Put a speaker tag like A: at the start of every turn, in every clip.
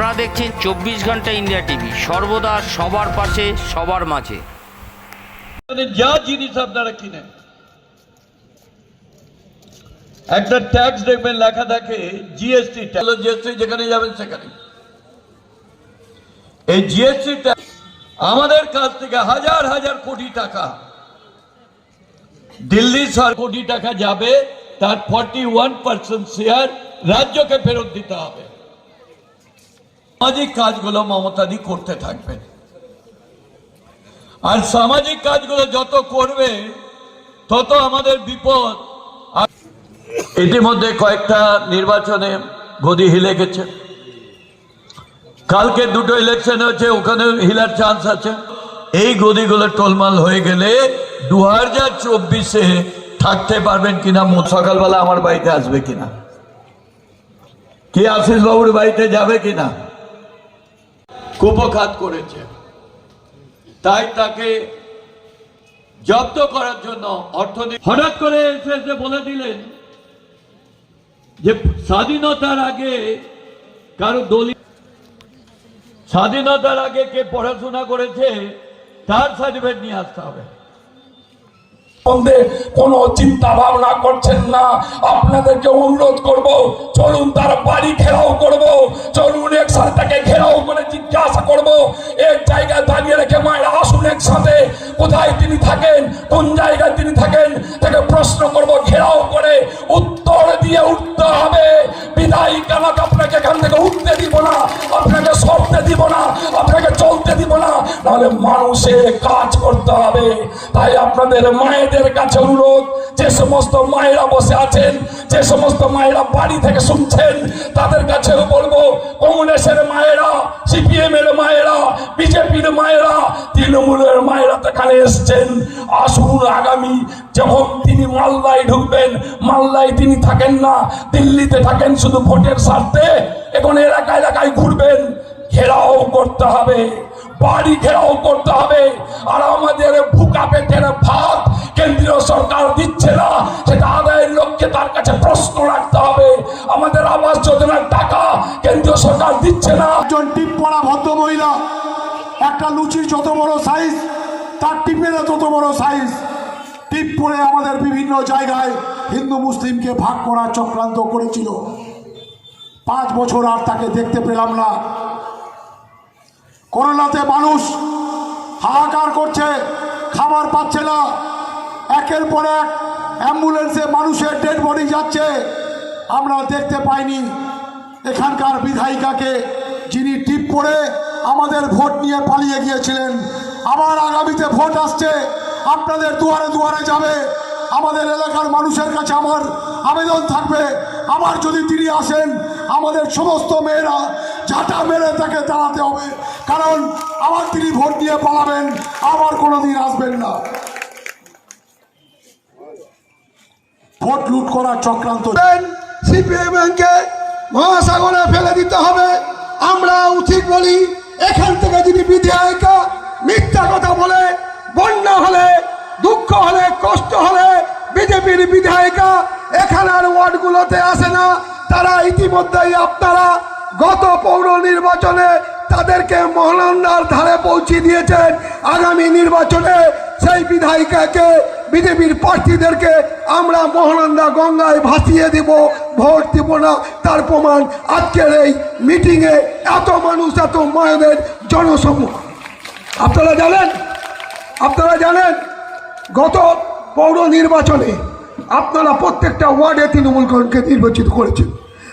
A: আপনারা দেখছেন চব্বিশ ঘণ্টা ইন্ডিয়া টিভি। সর্বদা সবার পাশে, সবার মাঝে।
B: মানে যা জিনিস আপনারা কিনেন। একটা ট্যাক্স দেখবেন, লেখা থাকে জিএসটি জিএসটি যেখানে যাবেন, সেখানে। এই জিএসটি ট্যাক্স আমাদের কাছ থেকে হাজার হাজার কোটি টাকা। দিল্লি সর কোটি টাকা যাবে, তার ফর্টি ওয়ান পার্সেন্ট শেয়ার রাজ্যকে ফেরত দিতে হবে। সামাজিক কাজগুলো মমতাদি করতে থাকবেন। আর সামাজিক কাজগুলো যত করবে, তত আমাদের বিপদ। ইতিমধ্যে কয়েকটা নির্বাচনে গদি হিলে গেছে কালকে দুটো ইলেকশন হচ্ছে ওখানে হিলার চান্স আছে। এই গদিগুলো টোলমাল হয়ে গেলে দু হাজার চব্বিশে থাকতে পারবেন কিনা সকালবেলা আমার বাড়িতে আসবে কিনা? কে আশিস বাবুর বাড়িতে যাবে কিনা? কুপখাত করেছে। তাই তাকে জব্দ করার জন্য অর্থনীতি হঠাৎ করে এসে এসে বলে দিলেন যে স্বাধীনতার আগে কারও দলিত স্বাধীনতার আগে কে পড়াশোনা করেছে, তার সার্টিফিকেট নিয়ে আসতে হবে।
C: সম্বন্ধে কোনো চিন্তা ভাবনা করছেন না। আপনাদেরকে অনুরোধ করব, চলুন তার বাড়ি ঘেরাও করব, চলুন একসাথে ঘেরাও করে জিজ্ঞাসা করব। এক জায়গায় দাঁড়িয়ে রেখে মায়ের আসুন একসাথে। কোথায় তিনি থাকেন? কোন জায়গায় তিনি থাকেন? তাকে প্রশ্ন করব, ঘেরাও করে উত্তর দিয়ে উঠতে হবে। বিদায় কেনাক আপনাকে এখান থেকে উঠতে দিব না। আপনাকে সরতে দিব না। আপনাকে চলতে দিব না। নাহলে মানুষের কাজ করতে হবে। তাই আপনাদের মায়েদের কাছে অনুরোধ, যে সমস্ত মায়েরা বসে আছেন, যে সমস্ত মায়েরা বাড়ি থেকে শুনছেন, তাদের কাছে বলব, কংগ্রেসের মায়েরা সিপিএম এর মায়েরা, বিজেপির মায়েরা, তৃণমূলের মায়েরা এখানে এসছেন। আসুন আগামী যখন তিনি মালদায় ঢুকবেন, মালদায় তিনি থাকেন না, দিল্লিতে থাকেন শুধু ভোটের স্বার্থে, এখন এলাকা এলাকায় ঘুরবেন। ঘেরাও করতে হবে, বাড়ি ঘেরাও করতে হবে। আর আমাদের ভুকা পেটের ভাত কেন্দ্রীয় সরকার দিচ্ছে না, সেটা আদায়ের লক্ষ্যে তার কাছে প্রশ্ন রাখতে হবে। আমাদের আবাস যোজনার টাকা কেন্দ্রীয় সরকার দিচ্ছে না।
D: একজন টিপ পড়া ভদ্র মহিলা, একটা লুচির যত বড় সাইজ তার টিপেরও তত বড় সাইজ টিপ পরে আমাদের বিভিন্ন জায়গায় হিন্দু মুসলিমকে ভাগ করার চক্রান্ত করেছিল। পাঁচ বছর আর তাকে দেখতে পেলাম না। করোনাতে মানুষ হাহাকার করছে, খাবার পাচ্ছে না। একের পর এক অ্যাম্বুলেন্সে মানুষের ডেড বডি যাচ্ছে। আমরা দেখতে পাইনি এখানকার বিধায়িকাকে, যিনি টিপ করে আমাদের ভোট নিয়ে পালিয়ে গিয়েছিলেন। আবার আগামীতে ভোট আসছে, আপনাদের দুয়ারে দুয়ারে যাবে। আমাদের এলাকার মানুষের কাছে আমার আবেদন থাকবে। আবার যদি তিনি আসেন, আমাদের সমস্ত মেয়েরা ঝাঁটা মেরে তাকে দাঁড়াতে হবে। কারণ আবার তিনি ভোট দিয়ে পালাবেন, আবার কোনোদিন আসবেন না। ভোট লুট করার চক্রান্ত
E: সিপিএমকে মহাসাগরে ফেলে দিতে হবে। আমরা উচিত বলি, এখান থেকে যদি বিধায়িকা মিথ্যা কথা বলে, বন্যা হলে, দুঃখ হলে, কষ্ট হলে বিজেপির বিধায়িকা এখানের ওয়ার্ডগুলোতে আসে না। তারা ইতিমধ্যেই আপনারা গত পৌর নির্বাচনে তাদেরকে মহানন্দার ধারে পৌঁছে দিয়েছেন আগামী নির্বাচনে সেই বিধায়িকাকে বিজেপির প্রার্থীদেরকে আমরা মহানন্দা গঙ্গায় ভাসিয়ে দিব, ভোট দিব না। তার প্রমাণ আজকের এই মিটিংয়ে এত মানুষ, এত মায়েদের জনসমূহ। আপনারা জানেন? আপনারা জানেন? গত পৌর নির্বাচনে আপনারা প্রত্যেকটা ওয়ার্ডে তৃণমূল কংগ্রেসকে নির্বাচিত করেছেন।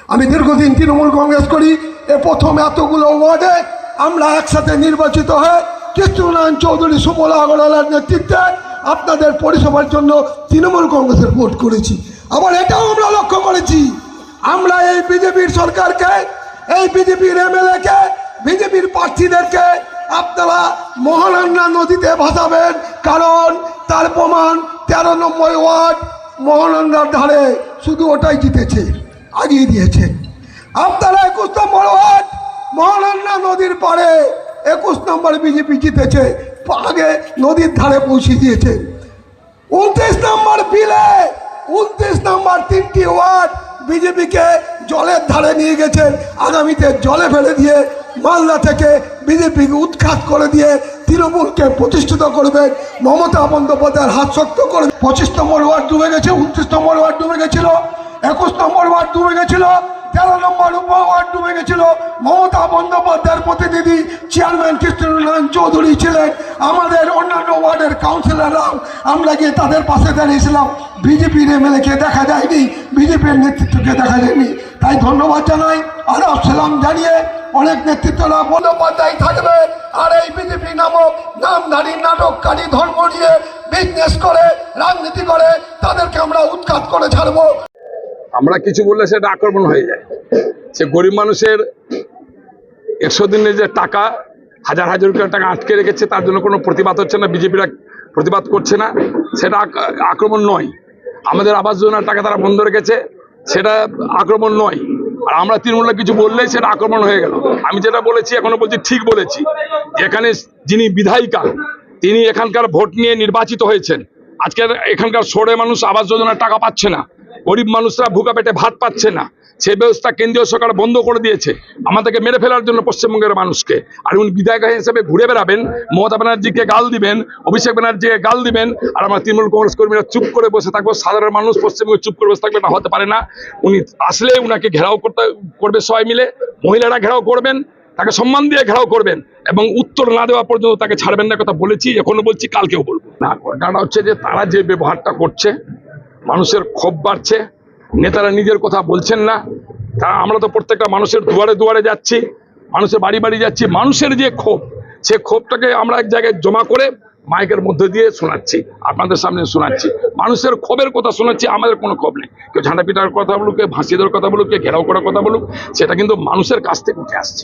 E: আমি দীর্ঘদিন তৃণমূল কংগ্রেস করি, এ প্রথম এতগুলো ওয়ার্ডে আমরা একসাথে নির্বাচিত হয়ে কৃষ্ণনারায়ণ চৌধুরী সুমলা আগরওয়ালার নেতৃত্বে আপনাদের পরিষেবার জন্য তৃণমূল কংগ্রেসের ভোট করেছি। আবার এটাও আমরা লক্ষ্য করেছি। আমরা এই বিজেপির সরকারকে, এই বিজেপির এমএলএকে, বিজেপির প্রার্থীদেরকে আপনারা মহানন্দা নদীতে ভাসাবেন, কারণ তার প্রমাণ তেরো নম্বর ওয়ার্ড মহানন্দার ধারে শুধু ওটাই জিতেছে। আগিয়ে দিয়েছে। আপনারা নম্বর ওয়ার্ড, মহানন্দা নদীর পাড়ে একুশ নম্বর বিজেপি জিতেছে, আগে নদীর ধারে পৌঁছে দিয়েছে। উনত্রিশ নম্বর বিলে, উনত্রিশ নম্বর তিনটি ওয়ার্ড বিজেপিকে জলের ধারে নিয়ে গেছেন আগামীতে জলে ফেলে দিয়ে মালদা থেকে বিজেপিকে উৎখাত করে দিয়ে তৃণমূলকে প্রতিষ্ঠিত করবেন মমতা বন্দ্যোপাধ্যায়ের হাত শক্ত করবে পঁচিশ নম্বর ওয়ার্ড ডুবে গেছে, উনত্রিশ নম্বর ওয়ার্ড ডুবে গেছিল। একুশ নম্বর ওয়ার্ড ডুবে গেছিল, তেরো নম্বর ওয়ার্ড ডুবে গেছিল। মমতা বন্দ্যোপাধ্যায়ের প্রতিনিধি চেয়ারম্যান কৃষ্ণনারায়ণ চৌধুরী ছিলেন। আমাদের অন্যান্য ওয়ার্ডের কাউন্সিলররাও আমরা গিয়ে তাদের পাশে দাঁড়িয়েছিলাম। বিজেপির এমএলএকে দেখা যায়নি, বিজেপির নেতৃত্বকে দেখা যায়নি। তাই ধন্যবাদ জানাই আদাব সালাম জানিয়ে অনেক নেতৃত্বরা বন্দ্যোপাধ্যায় থাকবে। আর এই বিজেপি নামক নামধারী নাটককারী ধর্ম নিয়ে বিজনেস করে, রাজনীতি করে, তাদেরকে আমরা উৎখাত করে ছাড়বো।
C: আমরা কিছু বললে সেটা আক্রমণ হয়ে যায়। সে গরিব মানুষের একশো দিনের যে টাকা, হাজার হাজার কোটি টাকা আটকে রেখেছে, তার জন্য কোনো প্রতিবাদ হচ্ছে না, বিজেপিরা প্রতিবাদ করছে না। সেটা আক্রমণ নয়। আমাদের আবাস যোজনার টাকা তারা বন্ধ রেখেছে, সেটা আক্রমণ নয়। আর আমরা তৃণমূলে কিছু বললেই সেটা আক্রমণ হয়ে গেল। আমি যেটা বলেছি, এখনও বলছি, ঠিক বলেছি। এখানে যিনি বিধায়িকা, তিনি এখানকার ভোট নিয়ে নির্বাচিত হয়েছেন। আজকের এখানকার সরে মানুষ আবাস যোজনার টাকা পাচ্ছে না। গরিব মানুষরা ভুকা পেটে ভাত পাচ্ছে না। সে ব্যবস্থা কেন্দ্রীয় সরকার বন্ধ করে দিয়েছে। আমাদেরকে মেরে ফেলার জন্য পশ্চিমবঙ্গের মানুষকে। আর উনি বিধায়ক হিসেবে ঘুরে বেড়াবেন, মমতা ব্যানার্জিকে গাল দিবেন, অভিষেক ব্যানার্জিকে গাল দিবেন, আর আমার তৃণমূল কংগ্রেস কর্মীরা চুপ করে বসে থাকব। সাধারণ মানুষ পশ্চিমবঙ্গে চুপ করে বসে থাকবে না, হতে পারে না। উনি আসলে উনাকে ঘেরাও করতে, করবে সবাই মিলে। মহিলারা ঘেরাও করবেন, তাকে সম্মান দিয়ে ঘেরাও করবেন, এবং উত্তর না দেওয়া পর্যন্ত তাকে ছাড়বেন না কথা বলেছি, এখনও বলছি, কালকেও বলব। না ঘটনাটা হচ্ছে যে তারা যে ব্যবহারটা করছে মানুষের ক্ষোভ বাড়ছে, নেতারা নিজের কথা বলছেন না। তা আমরা তো প্রত্যেকটা মানুষের দুয়ারে দুয়ারে যাচ্ছি, মানুষের বাড়ি বাড়ি যাচ্ছি, মানুষের যে ক্ষোভ, সে ক্ষোভটাকে আমরা এক জায়গায় জমা করে মাইকের মধ্যে দিয়ে শোনাচ্ছি, আপনাদের সামনে শোনাচ্ছি। মানুষের ক্ষোভের কথা শোনাচ্ছি, আমাদের কোনো ক্ষোভ নেই। কেউ ঝাঁটা পিটার কথা বলুক, কেউ ভাসিয়ে দেওয়ার কথা বলুক, কেউ ঘেরাও করার কথা বলুক, সেটা কিন্তু মানুষের কাছ থেকে উঠে আসছে।